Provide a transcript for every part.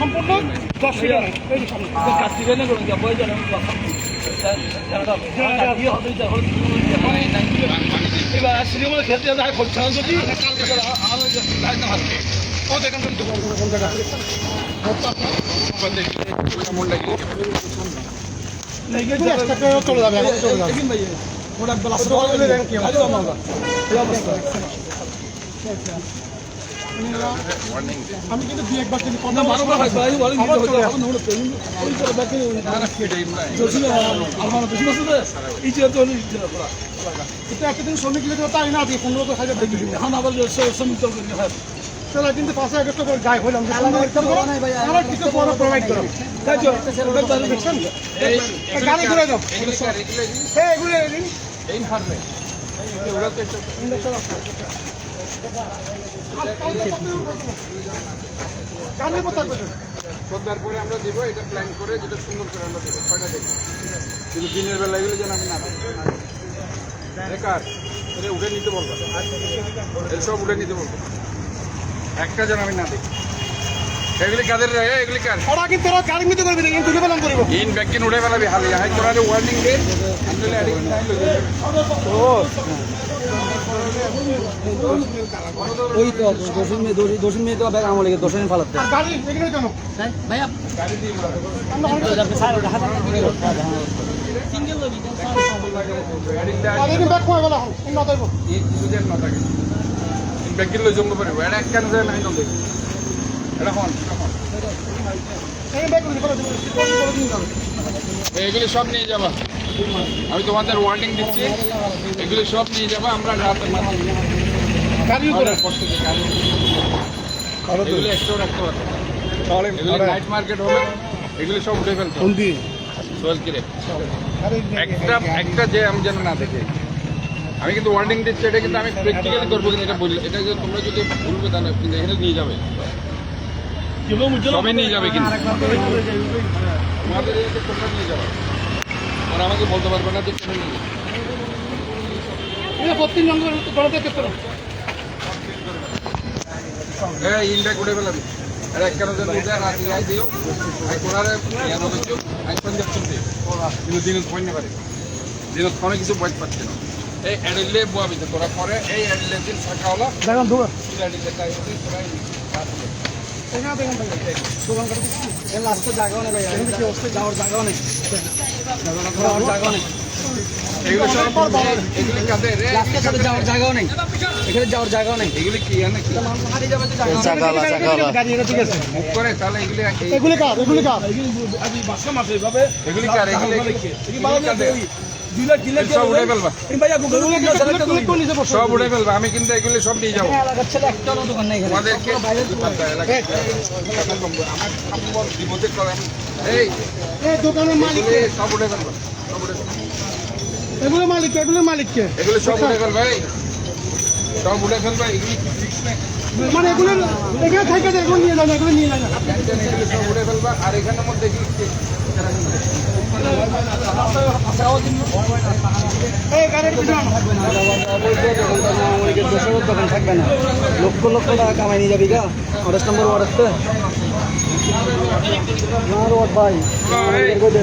সম্পূর্ণ দশ ফিট নয়। এই যে সামনে। ও দেখেন তো কোন কোন জায়গা এগুলো একটা চলে যাবে চলে যাবে। আমি কিন্তু দুই একবার কিন্তু কথা আবার চলে। এটা একটা দিন শ্রমিক লিখে তাই না দিয়ে পনেরো হাজার দেখি চলো কিন্তু পাঁচশো আগস্ট করে গায়ে হইলাম আমার কিছু বড় প্রোভাইড করো? এই গাড়ি ঘুরে দাও এই এগুলো নিন। কানে কোথায় পেতেন? সন্ধ্যার পরে আমরা দিব এটা প্ল্যান করে যেটা সুন্দর করে আমরা দেবো ছয়টা দেবো। কিন্তু দিনের বেলা এগুলো যেন আমি না। বেকার এটা উঠে নিতে বলব। সব উঠে নিতে বলব। একটা যেন আমি না দেখি এগুলি কাদের রে? এগুলি কার? ওরা ওরা গাড়ি নিতে করবি না তুলে পেলাম করিব ইন ব্যাকিন উঠে ফেলাবি হালি হাই তোরা ওয়ার্নিং দে লগে ওই তো দশম মেয়ে দশম- দশম মেয়ে তো ব্যাগ আমার লেগে দশম ফালাতে জমতে পারিব এটা নাই এটা হন। যাবে এগুলি সব নিয়ে যাবা। আমি তোমাদের ওয়ার্নিং দিচ্ছি এগুলো সব নিয়ে যাব আমরা রাতে এগুলি একটাও রাখতে পারব। নাইট মার্কেট হবে এগুলি সব উঠে ফেলতে হবে। একটা একটা যে আমি যেন না দেখে। আমি কিন্তু ওয়ার্নিং দিচ্ছি এটা কিন্তু আমি প্র্যাকটিক্যালি করব কিন্তু এটা বললে এটা যদি তোমরা যদি ভুলবে তাহলে কিন্তু এখানে নিয়ে যাবে। সবাই নিয়ে যাবে কিন্তু। তোমরা নিয়ে যাবে? আর আমাকে বলতে পারবে না যে কেন নিয়ে নম্বর গড়াতে দাও হ্যাঁ ইনটা করে ফেলাবি। আর এক কেন যেন উঠে রাতি আই দিও। আই কোনারে ইয়ানো দিও আই পঞ্জাব চলতে কিন্তু দিনত পড়ে পারে। দিনত কোনো কিছু বয়স পাচ্ছে না। এই পরে এই দিন হলো। দেখুন তাই তোরা এখানে যাওয়ার জায়গাও নেই এগুলো কি এগুলি কার এগুলি কার এগুলি কার এগুলি সব উড়ে ফেলবা। সব উড়ে ফেলবা আমি কিন্তু এগুলি সব নিয়ে যাব। আমাদেরকে এগুলি সব ফেলবা মালিক কে? এগুলো মালিক কে এগুলি সব উড়ে ফেলবা সব উঠে ফেলবা না? মানে এগুলো এখানে থেকে যায়, এগুলো নিয়ে না এগুলো নিয়ে না এগুলি সব উঠে ফেলবা আর এখানের মধ্যে কি দোকান থাকবে না লক্ষ লক্ষ টাকা কামাই নিয়ে যাবি গা আঠাশ নম্বর ওয়ার্ড আসতে না ওয়ার্ড ভাই করে।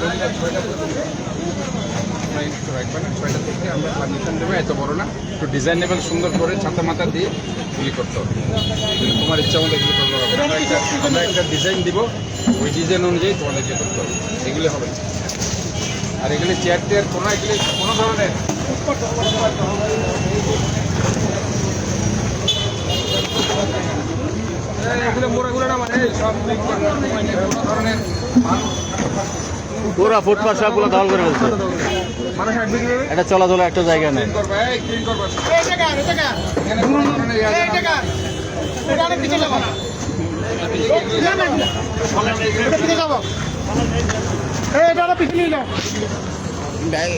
সন্ধ্যা ছয়টা আমরা পারমিশন দেবো এত বড় না একটু ডিজাইনেবল সুন্দর করে ছাতা মাথা দিয়ে গুলি করতে হবে তোমার ইচ্ছা মতো এগুলো হবে একটা ডিজাইন দিব ওই ডিজাইন অনুযায়ী তোমাদেরকে করতে হবে এগুলো হবে আর এগুলি চেয়ার টেয়ার কোনো এগুলি কোনো ধরনের এগুলো মোড়াগুলো মানে সব কোনো ধরনের পুরা ফুটপাথ সবগুলো দল করে ফেলছে এটা চলাচলের একটা জায়গা নেই।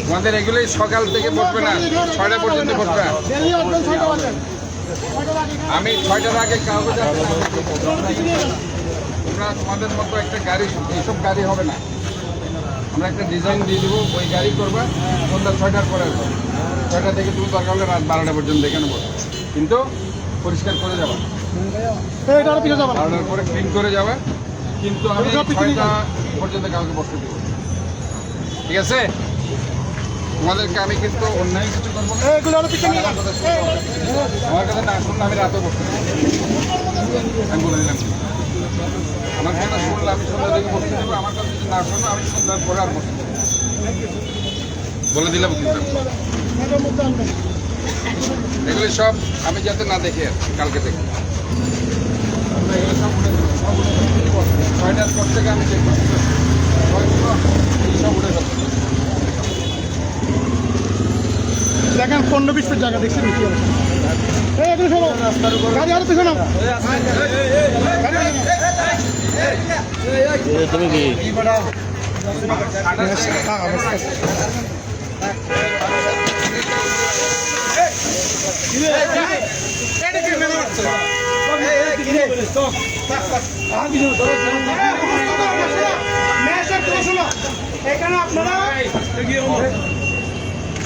আমাদের এগুলোই সকাল থেকে বসবে না। ছয়টা পর্যন্ত বসবে। বাজে আমি ছয়টার আগে না। তোমরা তোমাদের মতো একটা গাড়ি এইসব গাড়ি হবে না। আমরা একটা ডিজাইন দিয়ে দেবো ওই গাড়ি করবা সন্ধ্যা ছয়টার পরে ছয়টা থেকে তুমি দরকার হলে রাত বারোটা পর্যন্ত এখানে বসো কিন্তু পরিষ্কার করে যাবা। না বারোটার পরে ক্লিন করে যাবে। কিন্তু আমি ছয়টা পর্যন্ত কাউকে বসতে দেবো। ঠিক আছে? তোমাদেরকে আমি কিন্তু অন্যায় কিছু করব যাও আমার কথা না শুনলে আমি রাতে বসতে আমি বলে দিলাম। আমার কথা শুনলে আমি সন্ধ্যা থেকে বসতে দেবো আমার যদি না আমি সন্ধ্যার পরে আর বলে দিলাম কিন্তু এগুলো সব আমি যাতে না দেখে কালকে থেকে দেবো। ছয়টার পর থেকে আমি দেখব সব উঠে দেখেন পনেরো বিশ ফিট জায়গা দেখছেন কি গাড়ি আরও পিছনে গাড়ি।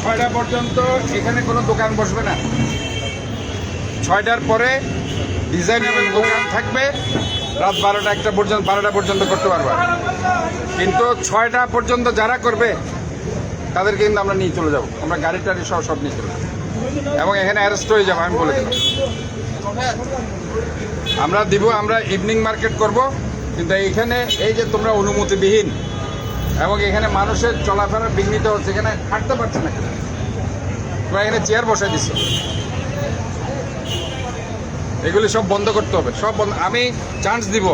ছয়টা পর্যন্ত এখানে কোনো দোকান বসবে না। ছয়টার পরে ডিজাইনেবল দোকান থাকবে। রাত বারোটা একটা পর্যন্ত, বারোটা পর্যন্ত করতে পারবে। কিন্তু ছয়টা পর্যন্ত যারা করবে, তাদেরকে কিন্তু আমরা নিয়ে চলে যাব। আমরা গাড়ি টাড়ি সব সব নিয়ে চলে যাব। এবং এখানে অ্যারেস্ট হয়ে যাব, আমি বলে দিলাম। আমরা দিব, আমরা ইভিনিং মার্কেট করব। কিন্তু এইখানে এই যে তোমরা অনুমতিবিহীন এবং এখানে মানুষের চলাফেরা বিঘ্নিত হচ্ছে, এখানে হাঁটতে পারছে না। তোমরা এখানে চেয়ার বসাই দিচ্ছ এগুলি সব বন্ধ করতে হবে। সব আমি চান্স দিব।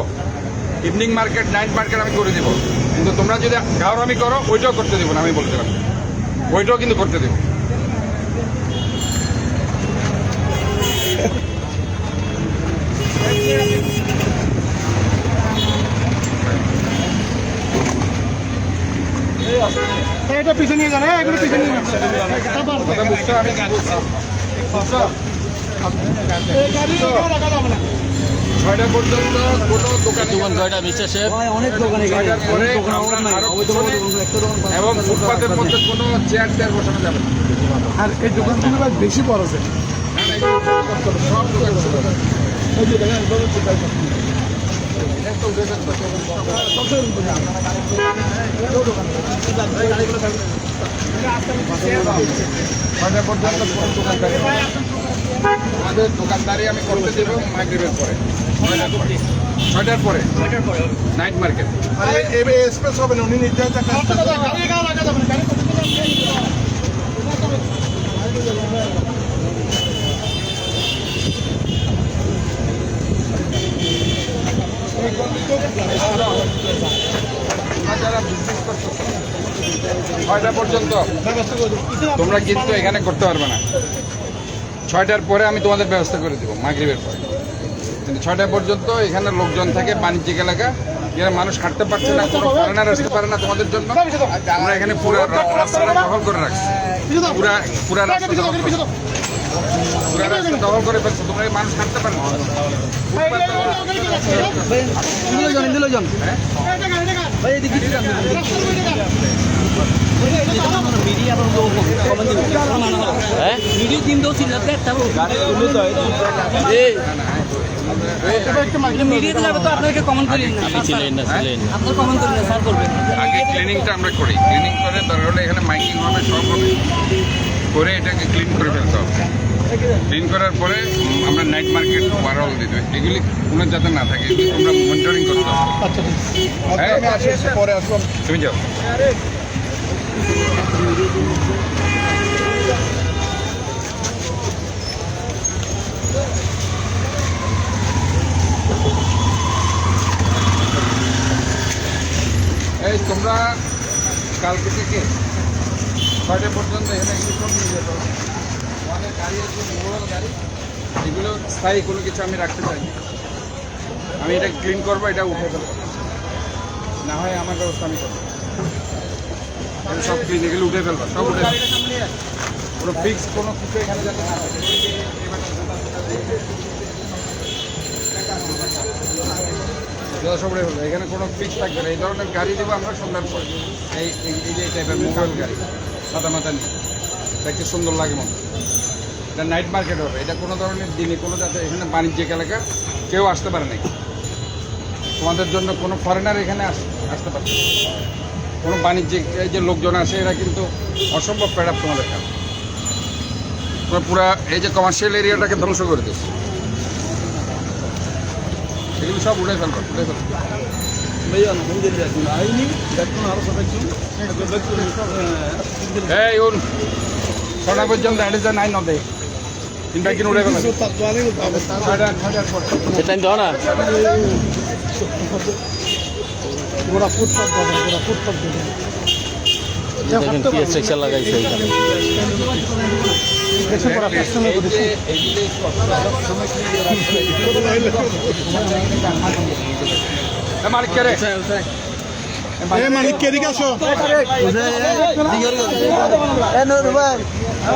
ইভিনিং মার্কেট নাইট মার্কেট আমি করে দিব। কিন্তু তোমরা যদি গাওরামি করো ওইটাও করতে দিব না আমি বলতে দিলাম ওইটাও কিন্তু করতে দিব। এটা পিছনে নিয়ে যান। এগুলো পিছনে নিয়ে যান। আমি ছয়টা পর্যন্ত কোনো দোকানে দোকান কয়টা মিস্টার শেফ অনেক দোকান এখানে ছয়টার পরে এবং ফুটপাতের মধ্যে কোনো চেয়ার টেয়ার বসানো যাবে না। আর এই দোকানগুলো বেশি বড় আছে। সব দোকান ছয়টা পর্যন্ত আমাদের দোকানদারি আমি করতে দেব মাগরিবের পরে। ছয়টার পরে। Night market. গাড়ি এখানে রাখা যাবে না গাড়ি তোমরা যারা ছয়টা পর্যন্ত। তোমরা কিন্তু এখানে করতে পারবে না। ছয়টার পরে আমি তোমাদের ব্যবস্থা করে দেবো মাগরিবের পরে কিন্তু ছয়টা পর্যন্ত এখানে লোকজন থাকে বাণিজ্যিক এলাকা যেখানে মানুষ হাঁটতে পারছে না কোনো ফরেনার আসতে পারে না তোমাদের জন্য আমরা এখানে পুরো রাস্তাটা দখল করে রাখছি পুরা পুরা রাস্তা পুরা দখল করে তোমরা মানুষ হাঁটতে পারে। হ্যাঁ আগে ক্লিনিংটা আমরা করি। ক্লিনিং করে দরকার হলে এখানে মাইকিং হবে সব হবে। করে এটাকে ক্লিন করে ফেলতে হবে। ক্লিন করার পরে আমরা নাইট মার্কেট দিয়ে দেবো। এগুলি কোনো যাতে না থাকে এগুলি তোমরা মনিটরিং করতে হবে। হ্যাঁ? তুমি যাও। এই, তোমরা কালকে থেকে ছয়টা পর্যন্ত এখানে সব নিয়ে যেতে আমাদের গাড়ি আছে, মোবাইল গাড়ি। এগুলো স্থায়ী, কোনো কিছু আমি রাখতে চাই আমি এটা ক্লিন করব, এটা উঠে ফেলব না হয় আমার ব্যবস্থা আমি করব। সব ক্লিন এগুলো উঠে ফেলব, সব উঠে কোনো ফিক্স কোনো কিছু এখানে যাতে না। সব এখানে কোনো ফিক্স থাকবে না। এই ধরনের গাড়ি দেবো আমরা সন্ধ্যার পর এই এই যে টাইপের মোবাইল গাড়ি, সাদা মাথা নিয়ে। দেখতে সুন্দর লাগে মতো এটা নাইট মার্কেট হবে। এটা কোনো ধরনের দিনে কোনো যাতে এখানে বাণিজ্যিক এলাকা কেউ আসতে পারে নাই তোমাদের জন্য কোনো ফরেনার এখানে আস- আসতে পারছে। কোনো বাণিজ্যিক এই যে লোকজন আসে এরা কিন্তু অসম্ভব প্যাডাপ তোমাদের কাছে পুরা এই যে কমার্শিয়াল এরিয়াটাকে ধ্বংস করে দিচ্ছে এগুলো সব উড়ে ফেলব উড়ে ফেলব এই ছটা পর্যন্ত নাই নদে তিনটা কিনে দাও না? ওরা ফুটপাত পাবে ওরা ফুটপাত দেবে দেখেন কি স্ট্রাকচার লাগাইছে এখানে। মালিক কে রে? মালিক কে দিকে আসো। না,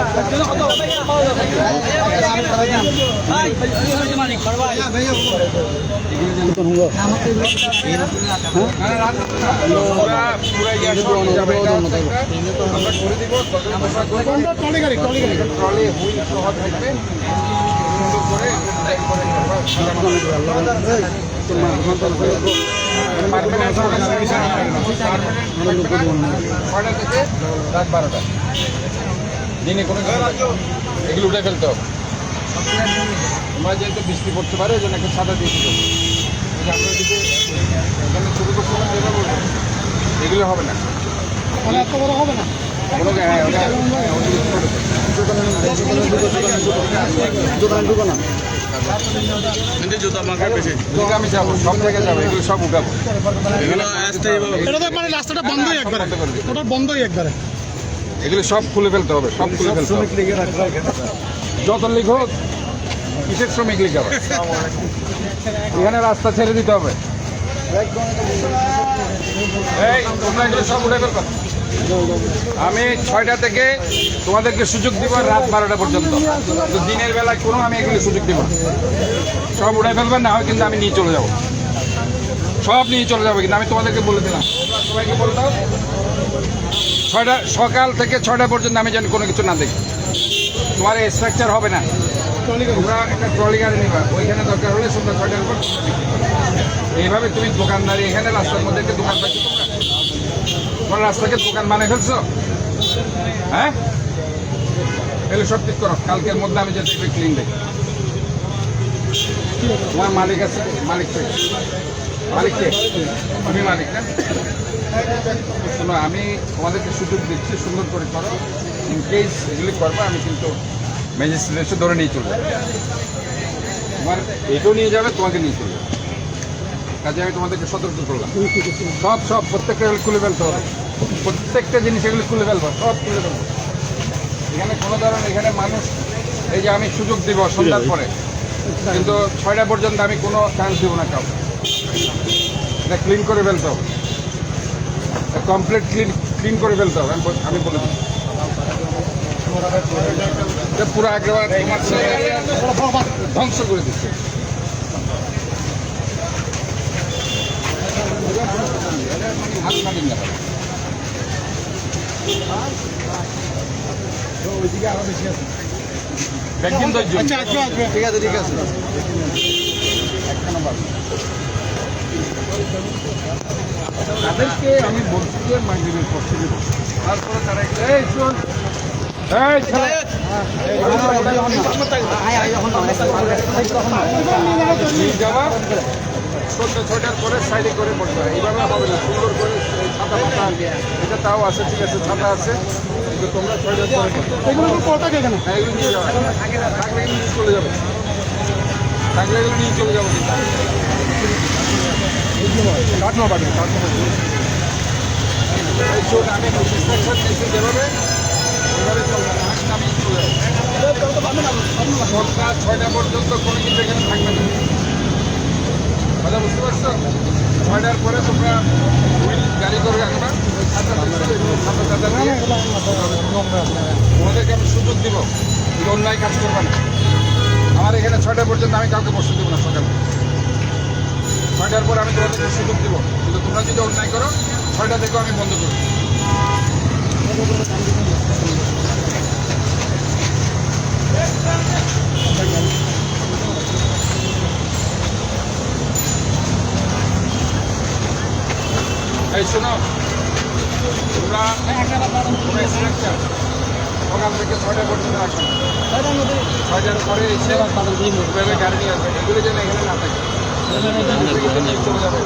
না, রাত করতে না। পুরা পুরা সব যাবে, এটা একটা আমরা করে দিব, তখন আমরা করব। ট্রলি গাড়ি ট্রলি গাড়ি ট্রলি হুইল সহ থাকবে সুন্দর করে লাইন করে করবা। Permanent হবে না, service হবে না। Permanent ছয়টা থেকে রাত বারোটা দিনে কোনো এগুলো উঠে ফেলতে হবে তোমরা যেহেতু বৃষ্টি পড়তে পারে ওই জন্য একটা ছাতা দিয়ে দিতে আমরা এদিকে এখানে ছবি করতে এগুলো হবে না মানে এত বড় হবে না হ্যাঁ আমি যাব সব জায়গায় যাব এগুলো সব উঠাবো এটা তো মানে রাস্তাটা বন্ধই একবারে ওটা বন্ধই একবারে এগুলো সব খুলে ফেলতে হবে সব খুলে ফেলতে হবে। যত লিখ হোক কিসের শ্রমিক লিখ হবে এখানে রাস্তা ছেড়ে দিতে হবে। এই তোমরা এগুলো সব উঠে ফেলবে। আমি ছয়টা থেকে তোমাদেরকে সুযোগ দিব রাত বারোটা পর্যন্ত। কিন্তু দিনের বেলায় কোনো আমি এগুলো সুযোগ দিব সব উঠে ফেলবেন না হয় কিন্তু আমি নিয়ে চলে যাব। সব নিয়ে চলে যাব কিন্তু আমি তোমাদেরকে বলে দিলাম। সবাইকে বলতাম ছয়টা, সকাল থেকে ছয়টা পর্যন্ত আমি যেন কোনো কিছু না দেখি। তোমার স্ট্রাকচার হবে না। তোমরা একটা ট্রলি গাড়ি নিবা। ওইখানে দরকার হলে সন্ধ্যা ছয়টার পর এইভাবে তুমি দোকানদারি, এখানে রাস্তার মধ্যে একটা দোকান পাচ্ছ তোমরা। তোমার রাস্তাকে দোকান বানিয়ে ফেলছো? হ্যাঁ? এগুলো সব ঠিক করো। কালকের মধ্যে আমি যাতে ক্লিন দেখি তোমার মালিক আছে, মালিক কে? মালিক কে? আমি মালিক না? শোনো, আমি তোমাদেরকে সুযোগ দিচ্ছি, সুন্দর করে করো। ইন কেস এগুলি করব, আমি কিন্তু ম্যাজিস্ট্রেট ধরে নিয়ে চলে যাব। তোমার এটাও নিয়ে যাবে, তোমাকে নিয়ে চলে যাবে। কাজে আমি তোমাদেরকে সতর্ক করলাম। সব সব, প্রত্যেকটা খুলে ফেলতে হবে। প্রত্যেকটা জিনিস এগুলো খুলে ফেলব, সব খুলে ফেলব। এখানে কোনো ধরনের, এখানে মানুষ, এই যে আমি সুযোগ দিব সন্ধ্যার পরে, কিন্তু ছয়টা পর্যন্ত আমি কোনো চান্স দিব না কাউকে। এটা ক্লিন করে ফেলতে হবে। কমপ্লিট ক্লিন ক্লিন করে ফেলতে হবে আমি বল- দিই পুরো একেবারে ধ্বংস করে দিচ্ছে। আচ্ছা আসবে আসবে ঠিক আছে ঠিক আছে। তাদেরকে আমি বলছি যে মাগরিবের পর থেকে তারপরে তারা এই শোন ছয়টার পরে সাইডে করে পড়তে হয় এইভাবে হবে না সুন্দর করে ছাতা পাতা এটা তাও আছে ঠিক আছে ছাতা আছে। কিন্তু তোমরা ছয়টার পরে। এগুলো এখানে? হ্যাঁ এগুলো নিয়ে যাওয়া থাকলে নিয়ে চলে যাবে। থাকলে এগুলো নিয়ে চলে যাব কাটনো পাবেন কাটনো পাবেন আমি ছয়টা পর্যন্ত কোনো কিছু থাকবে না কথা বুঝতে পারছ ছয়টার পরে তোমরা হুইল গাড়ি করে রাখবা তোমাদেরকে আমি সুযোগ দিব অন্যায় কাজ করবা না আমার এখানে ছয়টা পর্যন্ত আমি কাউকে বসতে দেবো না সকালে। ছয়টার পর আমি তোমাদেরকে সুযোগ দিব। কিন্তু তোমরা যদি অন্যায় করো, ছয়টা থেকেও আমি বন্ধ করব। এই শোনো, তোমরা সকাল থেকে ছয়টা পর্যন্ত আসো। ছয়টার পরে এসে গাড়ি নিয়ে আসবে। এগুলো যেন এখানে না থাকে। চলে যাবে